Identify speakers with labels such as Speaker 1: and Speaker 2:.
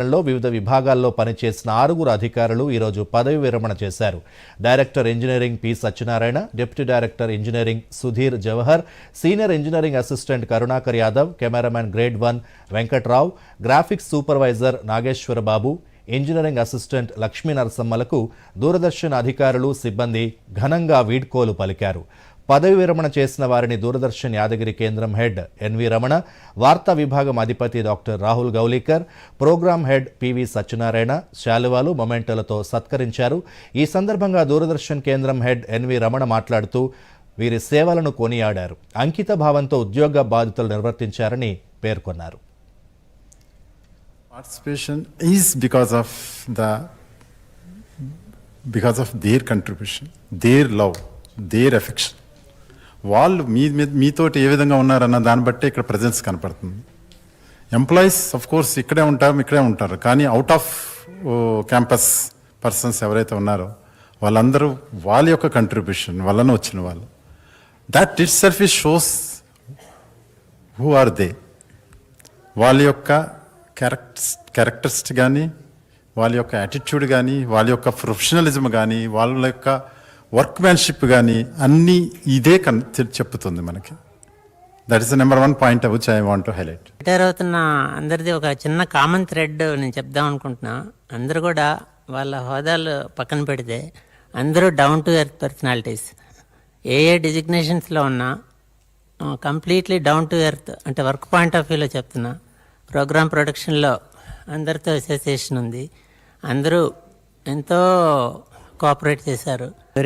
Speaker 1: లో వివిధ విభాగాల్లో పనిచేసిన ఆరుగురు అధికారులు ఈరోజు పదవి విరమణ చేశారు. Director engineering P Satyanarayana deputy director engineering Sudheer Jawahar senior engineering assistant Karunakar Yadav cameraman grade one Venkatrao graphics supervisor Nageswarababu engineering assistant Lakshmi నరసమ్మలకు Doordarshan అధికారులు సిబ్బంది ఘనంగా వీడ్కోలు పలికారు. పదవి విరమణ చేసిన వారిని దూరదర్శన్ యాదగిరి కేంద్రం హెడ్ ఎన్వి రమణ వార్తా విభాగం అధిపతి doctor Rahul Gaulikar program head P V Satyanarayana శాలువాలు మొమెంటోలతో సత్కరించారు. ఈ సందర్భంగా దూరదర్శన్ కేంద్రం హెడ్ ఎన్వి రమణ మాట్లాడుతూ వీరి సేవలను కొనియాడారు. అంకిత భావంతో ఉద్యోగ బాధ్యతలు నిర్వర్తించారని పేర్కొన్నారు.
Speaker 2: Participation is because of the because of their contribution, their love, their affection. వాళ్ళు మీ మీ- మీతోటి ఏ విధంగా ఉన్నారన్న దాన్ని బట్టే ఇక్కడ ప్రజెన్స్ కనపడుతుంది. ఎంప్లాయీస్ అఫ్ కోర్స్ ఇక్కడే ఉంటారు ఇక్కడే ఉంటారు. కానీ అవుట్ ఆఫ్ క్యాంపస్ పర్సన్స్ ఎవరైతే ఉన్నారో వాళ్ళందరూ వాళ్ళ యొక్క కంట్రిబ్యూషన్ వలన వచ్చిన వాళ్ళు. That itself is shows who are they వాళ్ళ యొక్క క్యారెక్టర్స్ క్యారెక్టర్స్ కానీ వాళ్ళ యొక్క యాటిట్యూడ్ కానీ వాళ్ళ యొక్క ప్రొఫెషనలిజం కానీ వాళ్ళ యొక్క వర్క్ మ్యాన్షిప్ కానీ అన్నీ ఇదే కన్ చెప్తుంది మనకి. That is number one point which I want to highlight
Speaker 3: retire అవుతున్న అందరిది ఒక చిన్న కామన్ థ్రెడ్ నేను చెప్దాం అనుకుంటున్నా. అందరూ కూడా వాళ్ళ హోదాలు పక్కన పెడితే అందరూ డౌన్ టు ఎర్త్ పర్సనాలిటీస్ ఏ ఏ డిజిగ్నేషన్స్లో ఉన్నా కంప్లీట్లీ డౌన్ టు ఎర్త్ అంటే వర్క్ పాయింట్ ఆఫ్ వ్యూలో చెప్తున్నా. ప్రోగ్రామ్ ప్రొడక్షన్లో అందరితో అసోసియేషన్ ఉంది. అందరూ ఎంతో కోఆపరేట్ చేశారు.